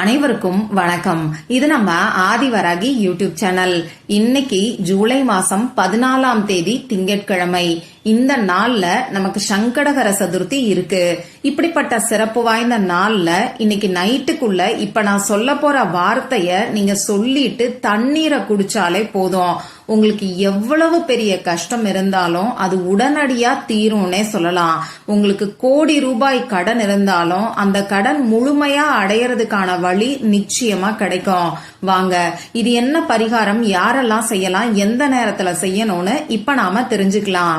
அனைவருக்கும் வணக்கம். இது நம்ம ஆதிவராகி யூடியூப் சேனல். இன்னைக்கு ஜூலை மாசம் பதினாலாம் தேதி திங்கட்கிழமை. இந்த நாள்ல நமக்கு சங்கடகர சதுர்த்தி இருக்கு. இப்படிப்பட்ட சிறப்பு வாய்ந்த நாள்ல இன்னைக்கு நைட்டுக்குள்ள இப்ப நான் சொல்ல போற வார்த்தைய நீங்க சொல்லிட்டு தண்ணீரை குடிச்சாலே போதும். உங்களுக்கு எவ்வளவு பெரிய கஷ்டம் இருந்தாலும் அது உடனடியா தீரும்னே சொல்லலாம். உங்களுக்கு கோடி ரூபாய் கடன் இருந்தாலும் அந்த கடன் முழுமையா அடையறதுக்கான வழி நிச்சயமா கிடைக்கும். வாங்க இது என்ன பரிகாரம்? யாரெல்லாம் செய்யலாம்? எந்த நேரத்துல செய்யணும்னு இப்ப நாம தெரிஞ்சுக்கலாம்.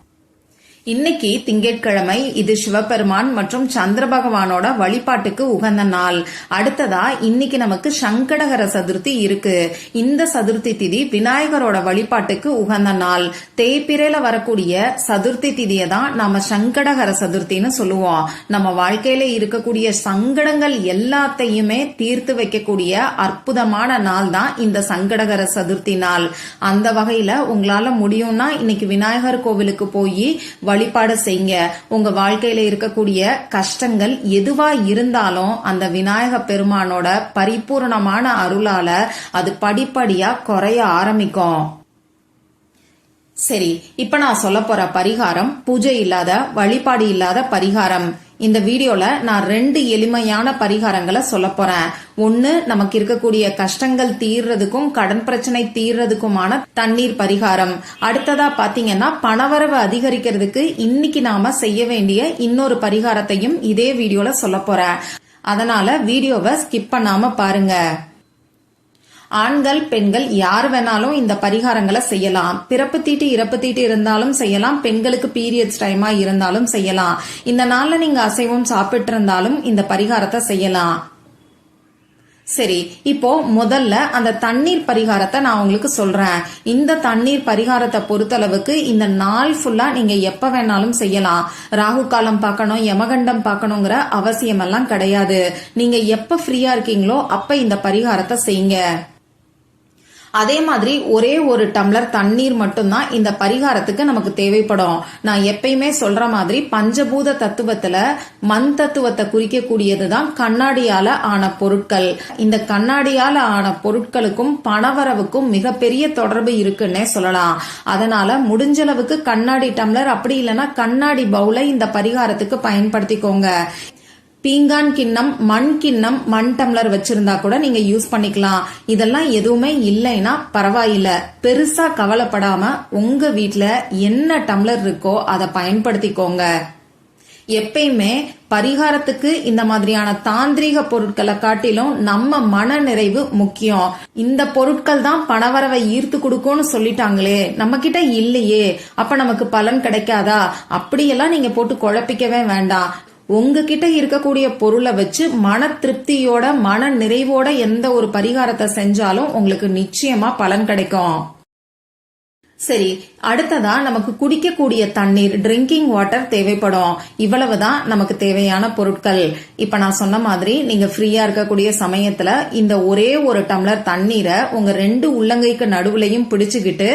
இன்னைக்கு திங்கட்கிழமை இது சிவபெருமான் மற்றும் சந்திர பகவானோட வழிபாட்டுக்கு உகந்த நாள். அடுத்ததா இன்னைக்கு நமக்கு சங்கடகர சதுர்த்தி இருக்கு. இந்த சதுர்த்தி திதி விநாயகரோட வழிபாட்டுக்கு உகந்த நாள். தேய்பிரையில வரக்கூடிய சதுர்த்தி திதியை தான் நாம சங்கடகர சதுர்த்தின்னு சொல்லுவோம். நம்ம வாழ்க்கையில இருக்கக்கூடிய சங்கடங்கள் எல்லாத்தையுமே தீர்த்து வைக்கக்கூடிய அற்புதமான நாள் தான் இந்த சங்கடகர சதுர்த்தி நாள். அந்த வகையில உங்களால முடியும்னா இன்னைக்கு விநாயகர் கோவிலுக்கு போய் வழிபாடு செய்யுங்க. உங்க வாழ்க்கையில இருக்கக்கூடிய கஷ்டங்கள் எதுவா இருந்தாலும் அந்த விநாயக பெருமானோட பரிபூர்ணமான அருளால அது படிப்படியா குறைய ஆரம்பிக்கும். சரி இப்ப நான் சொல்ல போற பரிகாரம் பூஜை இல்லாத வழிபாடு இல்லாத பரிகாரம். இந்த வீடியோல நான் ரெண்டு எளிமையான பரிகாரங்களை சொல்ல போறேன். ஒன்னு நமக்கு இருக்கக்கூடிய கஷ்டங்கள் தீர்றதுக்கும் கடன் பிரச்சனை தீர்றதுக்குமான தண்ணீர் பரிகாரம். அடுத்ததா பாத்தீங்கன்னா பணவரவு அதிகரிக்கிறதுக்கு இன்னைக்கு நாம செய்ய வேண்டிய இன்னொரு பரிகாரத்தையும் இதே வீடியோல சொல்ல போறேன். அதனால வீடியோவை ஸ்கிப் பண்ணாம பாருங்க. ஆண்கள் பெண்கள் யார் வேணாலும் இந்த பரிகாரங்களை செய்யலாம். பிறப்பு தீட்டு இறப்பு தீட்டு இருந்தாலும் செய்யலாம். பெண்களுக்கு பீரியட்ஸ் டைமா இருந்தாலும் செய்யலாம். இந்த நாள்ல நீங்க அசைவம் சாப்பிட்டு இருந்தாலும் இந்த பரிகாரத்தை செய்யலாம். சரி இப்போ முதல்ல அந்த தண்ணீர் பரிகாரத்தை நான் உங்களுக்கு சொல்றேன். இந்த தண்ணீர் பரிகாரத்தை பொறுத்தளவுக்கு இந்த நாள் ஃபுல்லா நீங்க எப்ப வேணாலும் செய்யலாம். ராகு காலம் பார்க்கணும் யமகண்டம் பார்க்கணுங்கிற அவசியம் எல்லாம் கிடையாது. நீங்க எப்ப ஃப்ரீயா இருக்கீங்களோ அப்ப இந்த பரிகாரத்தை செய்யுங்க. அதே மாதிரி ஒரே ஒரு டம்ளர் தண்ணீர் மட்டும்தான் இந்த பரிகாரத்துக்கு நமக்கு தேவைப்படும். நான் எப்பயுமே சொல்ற மாதிரி பஞ்சபூத தத்துவத்துல மண் தத்துவத்தை குறிக்கக்கூடியது தான் கண்ணாடியால ஆன பொருட்கள். இந்த கண்ணாடியால ஆன பொருட்களுக்கும் பணவரவுக்கும் மிகப்பெரிய தொடர்பு இருக்குன்னே சொல்லலாம். அதனால முடிஞ்சளவுக்கு கண்ணாடி டம்ளர் அப்படி இல்லைன்னா கண்ணாடி பவுலை இந்த பரிகாரத்துக்கு பயன்படுத்திக்கோங்க. பீங்கான் கிண்ணம் மண் கிண்ணம் மண் டம்ளர் வச்சிருந்தா கூட நீங்க யூஸ் பண்ணிக்கலாம். இதெல்லாம் எதுவுமே இல்லைன்னா பரவாயில்ல. பெருசா கவலைப்படாம உங்க வீட்டுல என்ன டம்ளர் இருக்கோ அதை பயன்படுத்திக்கோங்க. எப்பயுமே பரிகாரத்துக்கு இந்த மாதிரியான தாந்திரீக பொருட்களை காட்டிலும் நம்ம மன நிறைவு முக்கியம். இந்த பொருட்கள் தான் பணவரவை ஈர்த்து கொடுக்கும்னு சொல்லிட்டாங்களே. நம்ம கிட்ட இல்லையே. அப்ப நமக்கு பலன் கிடைக்காதா? அப்படியெல்லாம் நீங்க போட்டு குழப்பிக்கவே வேண்டாம். உங்ககிட்ட இருக்கக்கூடிய பொருளை வச்சு மன திருப்தியோட மன நிறைவோட எந்த ஒரு பரிகாரத்தை செஞ்சாலும் உங்களுக்கு நிச்சயமா பலன் கிடைக்கும். சரி அடுத்ததா நமக்கு குடிக்கக்கூடிய தண்ணீர் ட்ரிங்கிங் வாட்டர் தேவைப்படும். இவ்வளவுதான் நமக்கு தேவையான பொருட்கள். இப்ப நான் சொன்ன மாதிரி நீங்க ஃப்ரீயா இருக்கக்கூடிய சமயத்துல இந்த ஒரே ஒரு டம்ளர் தண்ணீரை உங்க ரெண்டு உள்ளங்கைக்கு நடுவுலையும் பிடிச்சுக்கிட்டு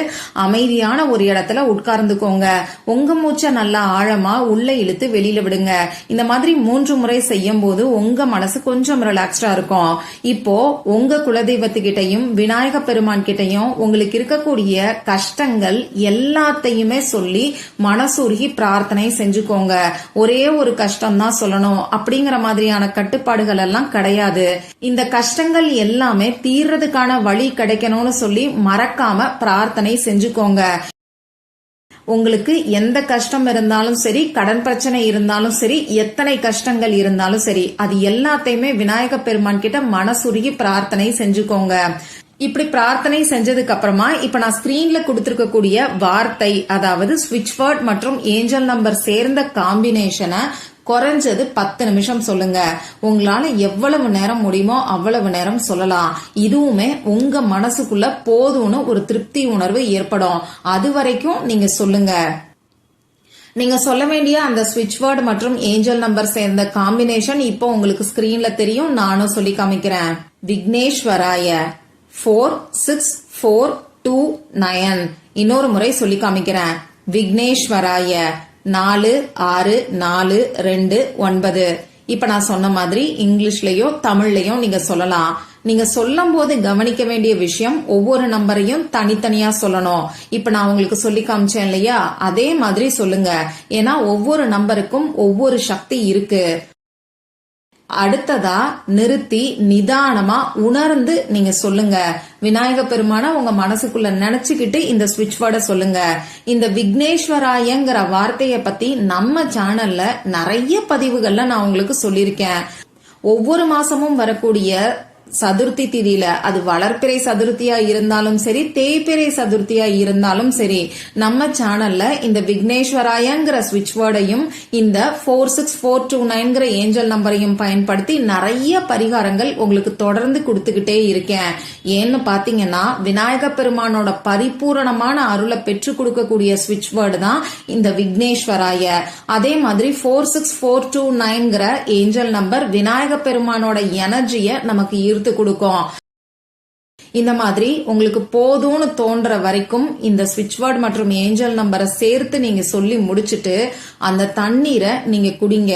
அமைதியான ஒரு இடத்துல உட்கார்ந்துக்கோங்க. உங்க மூச்சை நல்லா ஆழமா உள்ள இழுத்து வெளியில விடுங்க. இந்த மாதிரி மூன்று முறை செய்யும் போது உங்க மனசு கொஞ்சம் ரிலாக்ஸ்டா இருக்கும். இப்போ உங்க குலதெய்வத்துக்கிட்டையும் விநாயக பெருமான் கிட்டையும் உங்களுக்கு இருக்கக்கூடிய கஷ்டங்கள் எல்லாத்தையுமே சொல்லி மனசுருகி பிரார்த்தனை செஞ்சுக்கோங்க. ஒரே ஒரு கஷ்டம் தான் சொல்லணும். அப்படிங்கிற மாதிரியான கட்டுப்பாடுகள் எல்லாம் கிடையாது. இந்த கஷ்டங்கள் எல்லாமே தீர்றதுக்கான வழி கிடைக்கணும்னு சொல்லி மறக்காம பிரார்த்தனை செஞ்சுக்கோங்க. உங்களுக்கு எந்த கஷ்டம் இருந்தாலும் சரி கடன் பிரச்சனை இருந்தாலும் சரி எத்தனை கஷ்டங்கள் இருந்தாலும் சரி அது எல்லாத்தையுமே விநாயக பெருமான் கிட்ட மனசுருகி பிரார்த்தனை செஞ்சுக்கோங்க. இப்படி பிரார்த்தனை செஞ்சதுக்கு அப்புறமா இப்ப நான் ஸ்கிரீன்ல கொடுத்திருக்கக்கூடிய வார்த்தை அதாவது ஸ்விட்ச் வேர்ட் மற்றும் ஏஞ்சல் நம்பர் சேர்ந்த காம்பினேஷனை குறைஞ்சது பத்து நிமிஷம் சொல்லுங்க. உங்களால எவ்வளவு நேரம் முடியுமோ அவ்வளவு நேரம் சொல்லலாம். இதுவுமே உங்க மனசுக்குள்ள போதும்னு ஒரு திருப்தி உணர்வு ஏற்படும். அது வரைக்கும் நீங்க சொல்லுங்க. நீங்க சொல்ல வேண்டிய அந்த ஸ்விட்ச் வேர்டு மற்றும் ஏஞ்சல் நம்பர் சேர்ந்த காம்பினேஷன் இப்போ உங்களுக்கு ஸ்கிரீன்ல தெரியும். நானும் சொல்லி காமிக்கிறேன். விக்னேஸ்வராய. Four six four two nine இன்னொரு முறை சொல்லி காமிக்கிறேன். விக்னேஸ்வராய நாலு ஆறு நாலு ரெண்டு ஒன்பது. இப்ப நான் சொன்ன மாதிரி இங்கிலீஷ்லயோ தமிழ்லயோ நீங்க சொல்லலாம். நீங்க சொல்லும் போது கவனிக்க வேண்டிய விஷயம் ஒவ்வொரு நம்பரையும் தனித்தனியா சொல்லணும். இப்ப நான் உங்களுக்கு சொல்லி காமிச்சேன் இல்லையா? அதே மாதிரி சொல்லுங்க. ஏன்னா ஒவ்வொரு நம்பருக்கும் ஒவ்வொரு சக்தி இருக்கு. அடுத்ததா நிறுத்தி நிதானமா உணர்ந்து நீங்க சொல்லுங்க. விநாயக பெருமான உங்க மனசுக்குள்ள நினைச்சுக்கிட்டு இந்த ஸ்விட்ச் வேர்டை சொல்லுங்க. இந்த விக்னேஸ்வராயங்கிற வார்த்தைய பத்தி நம்ம சேனல்ல நிறைய பதிவுகள்ல நான் உங்களுக்கு சொல்லியிருக்கேன். ஒவ்வொரு மாசமும் வரக்கூடிய சதுர்த்தி திதியில அது வளர்ப்பிறை சதுர்த்தியா இருந்தாலும் சரி தேய்பிறை சதுர்த்தியா இருந்தாலும் சரி நம்ம சேனல்ல இந்த விக்னேஸ்வராயங்கிற ஸ்விட்ச் வேர்டையும் இந்த ஃபோர் சிக்ஸ் ஃபோர் டூ நைன்கிற ஏஞ்சல் நம்பரையும் பயன்படுத்தி நிறைய பரிகாரங்கள் உங்களுக்கு தொடர்ந்து கொடுத்துக்கிட்டே இருக்கேன். ஏன்னு பாத்தீங்கன்னா விநாயக பெருமானோட பரிபூரணமான அருளை பெற்று கொடுக்கக்கூடிய ஸ்விட்ச் வேர்டு தான் இந்த விக்னேஸ்வராய. அதே மாதிரி ஃபோர் சிக்ஸ் ஃபோர் டூ நைன்கிற ஏஞ்சல் நம்பர் விநாயக பெருமானோட எனர்ஜியை நமக்கு ஈர்த்து கொடுக்கும். இந்த மாதிரி உங்களுக்கு போதும்னு தோன்ற வரைக்கும் இந்த ஸ்விட்ச் வேர்ட் மற்றும் ஏஞ்சல் நம்பரை சேர்த்து நீங்க சொல்லி முடிச்சிட்டு அந்த தண்ணீரை நீங்க குடிங்க.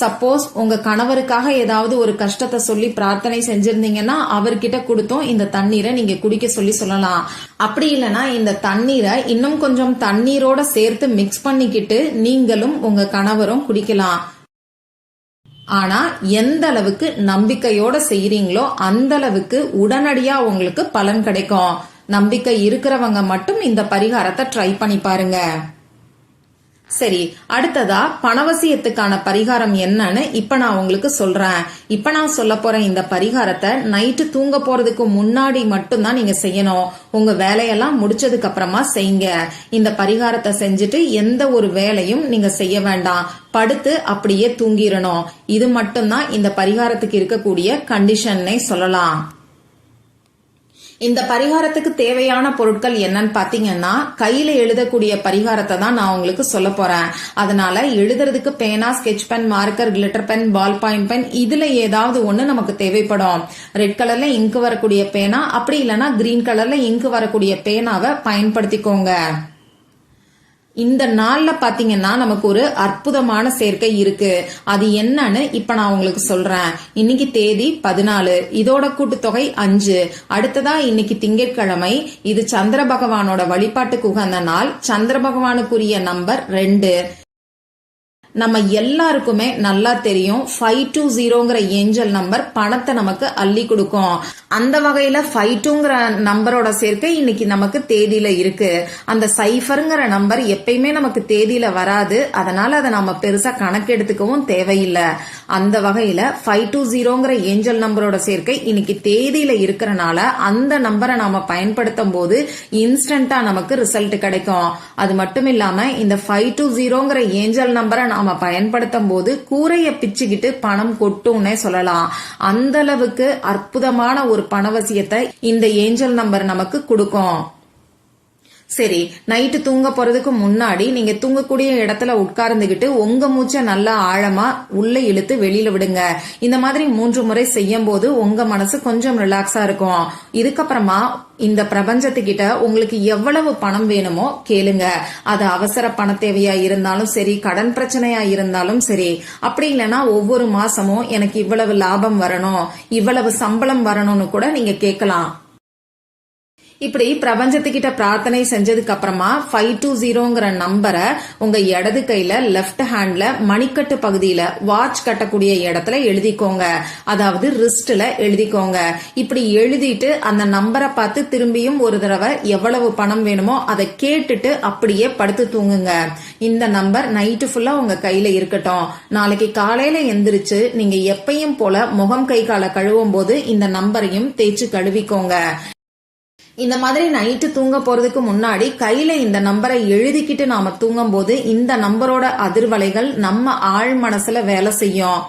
சப்போஸ் உங்க கணவருக்காக ஏதாவது ஒரு கஷ்டத்தை சொல்லி பிரார்த்தனை செஞ்சிருந்தீங்கன்னா அவர்கிட்ட கொடுத்தும் இந்த தண்ணீரை நீங்க குடிக்க சொல்லி சொல்லலாம். அப்படி இல்லைன்னா இந்த தண்ணீரை இன்னும் கொஞ்சம் தண்ணீரோட சேர்த்து மிக்ஸ் பண்ணிக்கிட்டு நீங்களும் உங்க கணவரும் குடிக்கலாம். ஆனா எந்த அளவுக்கு நம்பிக்கையோட செய்யறீங்களோ அந்த அளவுக்கு உடனடியா உங்களுக்கு பலன் கிடைக்கும். நம்பிக்கை இருக்கிறவங்க மட்டும் இந்த பரிகாரத்தை ட்ரை பண்ணி பாருங்க. சரி அடுத்ததா பணவசியத்துக்கான பரிகாரம் என்னன்னு இப்ப நான் உங்களுக்கு சொல்றேன். இப்ப நான் சொல்ல போற இந்த பரிகாரத்தை நைட்டு தூங்க போறதுக்கு முன்னாடி மட்டும்தான் நீங்க செய்யணும். உங்க வேலையெல்லாம் முடிச்சதுக்கு அப்புறமா செய்யுங்க. இந்த பரிகாரத்தை செஞ்சுட்டு எந்த ஒரு வேலையும் நீங்க செய்ய வேண்டாம். படுத்து அப்படியே தூங்கிடணும். இது மட்டும்தான் இந்த பரிகாரத்துக்கு இருக்கக்கூடிய கண்டிஷன்னே சொல்லலாம். இந்த பரிகாரத்துக்கு தேவையான பொருட்கள் என்னன்னு பாத்தீங்கன்னா கையில எழுதக்கூடிய பரிகாரத்தை தான் நான் உங்களுக்கு சொல்ல போறேன். அதனால எழுதுறதுக்கு பேனா sketch pen marker glitter pen ball point pen இதுல ஏதாவது ஒண்ணு நமக்கு தேவைப்படும். ரெட் கலர்ல இங்கு வரக்கூடிய பேனா அப்படி இல்லைன்னா கிரீன் கலர்ல இங்கு வரக்கூடிய பேனாவை பயன்படுத்திக்கோங்க. இந்த நாள்ல பாத்தீங்கன்னா நமக்கு ஒரு அற்புதமான சேர்க்கை இருக்கு. அது என்னன்னு இப்ப நான் உங்களுக்கு சொல்றேன். இன்னைக்கு தேதி பதினாலு. இதோட கூட்டுத்தொகை அஞ்சு. அடுத்ததா இன்னைக்கு திங்கட்கிழமை. இது சந்திர பகவானோட வழிபாட்டுக்கு உகந்த நாள். சந்திர பகவானுக்குரிய நம்பர் ரெண்டு. நம்ம எல்லாருக்குமே நல்லா தெரியும். ஃபைவ் டூ ஜீரோங்கிற ஏஞ்சல் நம்பர் பணத்தை நமக்கு அள்ளி கொடுக்கும். அந்த வகையில ஃபைவ் டூங்கிற நம்பரோட சேர்க்கை இன்னைக்கு நமக்கு தேதியில இருக்கு. அந்த சைஃபருங்கிற நம்பர் எப்பயுமே நமக்கு தேதியில வராது. அதனால அதை நம்ம பெருசா கணக்கெடுத்துக்கவும் தேவையில்லை. அந்த வகையில ஃபைவ் டூ ஜீரோங்கிற ஏஞ்சல் நம்பரோட சேர்க்கை இன்னைக்கு தேதியில இருக்கிறனால அந்த நம்பரை நாம பயன்படுத்தும் போது இன்ஸ்டன்டா நமக்கு ரிசல்ட் கிடைக்கும். அது மட்டும் இல்லாம இந்த ஃபைவ் டூ ஜீரோங்கிற ஏஞ்சல் நம்பரை நாம பயன்படுத்தும் போது கூரைய பிச்சுக்கிட்டு பணம் கொட்டும்னே சொல்லலாம். அந்த அளவுக்கு அற்புதமான ஒரு பணவசியத்தை இந்த ஏஞ்சல் நம்பர் நமக்கு கொடுக்கும். சரி நைட்டு தூங்க போறதுக்கு முன்னாடி நீங்க தூங்கக்கூடிய இடத்துல உட்கார்ந்துகிட்டு உங்க மூச்சை நல்லா ஆழமா உள்ள இழுத்து வெளியில விடுங்க. இந்த மாதிரி மூன்று முறை செய்யும் போது உங்க மனசு கொஞ்சம் ரிலாக்ஸா இருக்கும். இதுக்கப்புறமா இந்த பிரபஞ்சத்துக்கிட்ட உங்களுக்கு எவ்வளவு பணம் வேணுமோ கேளுங்க. அது அவசர பண தேவையா இருந்தாலும் சரி கடன் பிரச்சனையா இருந்தாலும் சரி. அப்படி இல்லைன்னா ஒவ்வொரு மாசமும் எனக்கு இவ்வளவு லாபம் வரணும் இவ்வளவு சம்பளம் வரணும்னு கூட நீங்க கேட்கலாம். இப்படி பிரபஞ்சத்துக்கிட்ட பிரார்த்தனை செஞ்சதுக்கு அப்புறமா ஃபைவ் டூ ஜீரோங்கிற நம்பரை உங்க இடது கையில லெஃப்ட் ஹேண்ட்ல மணிக்கட்டு பகுதியில வாட்ச் கட்டக்கூடிய இடத்துல எழுதிக்கோங்க. அதாவது ரிஸ்ட்ல எழுதிக்கோங்க. இப்படி எழுதிட்டு அந்த நம்பரை பார்த்து திரும்பியும் ஒரு தடவை எவ்வளவு பணம் வேணுமோ அதை கேட்டுட்டு அப்படியே படுத்து தூங்குங்க. இந்த நம்பர் நைட்டு ஃபுல்லா உங்க கையில இருக்கட்டும். நாளைக்கு காலையில எந்திரிச்சு நீங்க எப்பயும் போல முகம் கை காலை கழுவும் போது இந்த நம்பரையும் தேய்ச்சி கழுவிக்கோங்க. இந்த மாதிரி நைட்டு தூங்க போறதுக்கு முன்னாடி கையில இந்த நம்பரை எழுதிக்கிட்டு நாம தூங்கும் போது இந்த நம்பரோட அதிர்வலைகள் நம்ம ஆழ் மனசுல வேலை செய்யும்.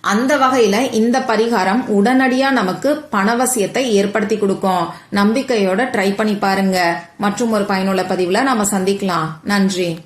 அந்த வகையில இந்த பரிகாரம் உடனடியா நமக்கு பணவசியத்தை ஏற்படுத்தி கொடுக்கும். நம்பிக்கையோட ட்ரை பண்ணி பாருங்க. மற்றும் ஒரு பயனுள்ள பதிவுல நாம சந்திக்கலாம். நன்றி.